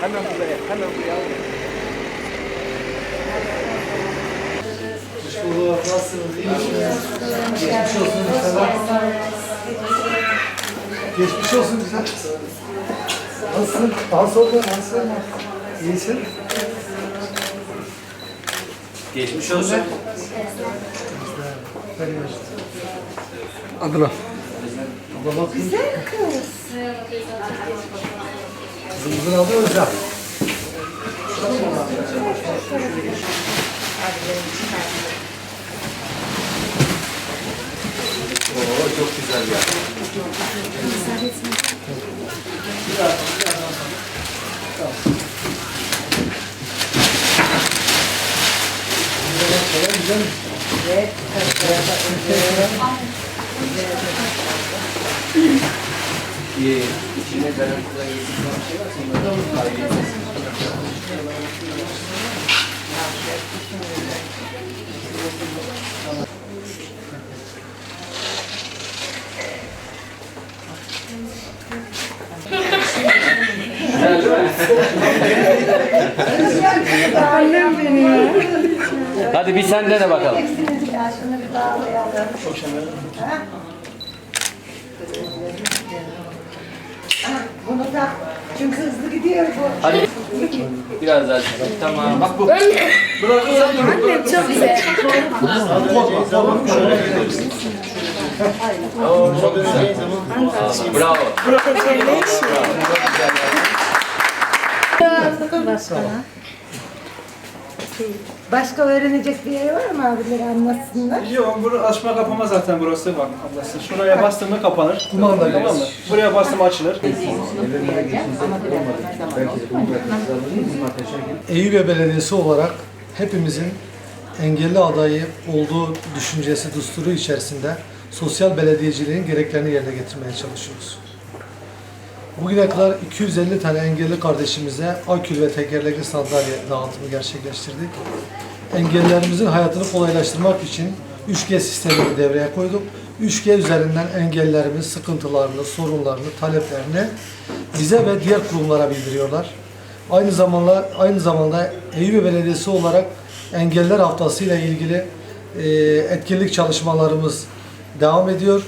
Hemen buraya, hemen buraya. Merhaba, nasılsınız? İyi misiniz? Geçmiş olsun sana. Geçmiş olsun güzel. Nasılsın? Nasıl oldu? Nasılsın? İyisin? Geçmiş olsun. Adına. Abla bakayım. Kızımızın adı Özlem. Oo çok güzel ya. Kolay güzel İyi. İçine garantiler yedikten bir şey varsa onları Annem benim ya. Hadi bir sen de bakalım. Ya şunu bir bağlayalım. Ha? Bunu da çünkü hızlı gidiyor bu. Hadi. Biraz daha. Tamam. Bak bu. Annem çok güzel. Oo çok güzel. Bravo. Başka. Başka öğrenecek bir yer var mı abileri anlatsınlar? Yok, bunu açma kapama zaten burası bak ablası. Şuraya bastın mı kapanır. Kumanda Tamam mı? Buraya bastım açılır. Eyüp Belediyesi olarak hepimizin engelli adayı olduğu düşüncesi, dusturu içerisinde sosyal belediyeciliğin gereklerini yerine getirmeye çalışıyoruz. Bugüne kadar 250 tane engelli kardeşimize akül ve tekerlekli sandalye dağıtımı gerçekleştirdik. Engellilerimizin hayatını kolaylaştırmak için 3G sistemini devreye koyduk. 3G üzerinden engellilerimiz sıkıntılarını, sorunlarını, taleplerini bize ve diğer kurumlara bildiriyorlar. Aynı zamanda aynı zamanda Eyüp Belediyesi olarak Engeller Haftası ile ilgili e, etkinlik çalışmalarımız devam ediyor.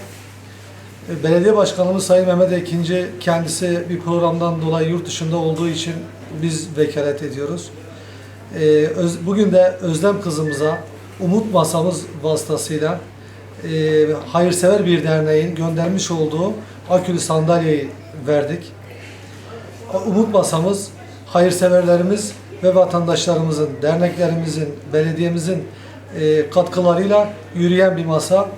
Belediye Başkanımız Sayın Mehmet Ekinci kendisi bir programdan dolayı yurt dışında olduğu için biz vekalet ediyoruz. E, öz- bugün de Özlem kızımıza Umut Masamız vasıtasıyla e, hayırsever bir derneğin göndermiş olduğu akülü sandalyeyi verdik. Umut Masamız hayırseverlerimiz ve vatandaşlarımızın, derneklerimizin, belediyemizin e, katkılarıyla yürüyen bir masa.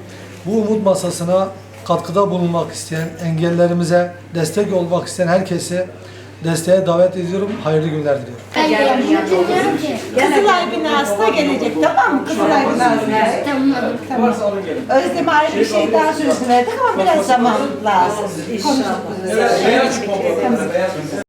Bu Umut Masası'na katkıda bulunmak isteyen, engellerimize destek olmak isteyen herkesi desteğe davet ediyorum. Hayırlı günler diliyorum. Kızılay binasına gelecek tamam mı? Kızılay binasına. Tamam. Özlem ayrı bir şey daha sözü verdik ama biraz zaman lazım. Konuştuk. Beyaz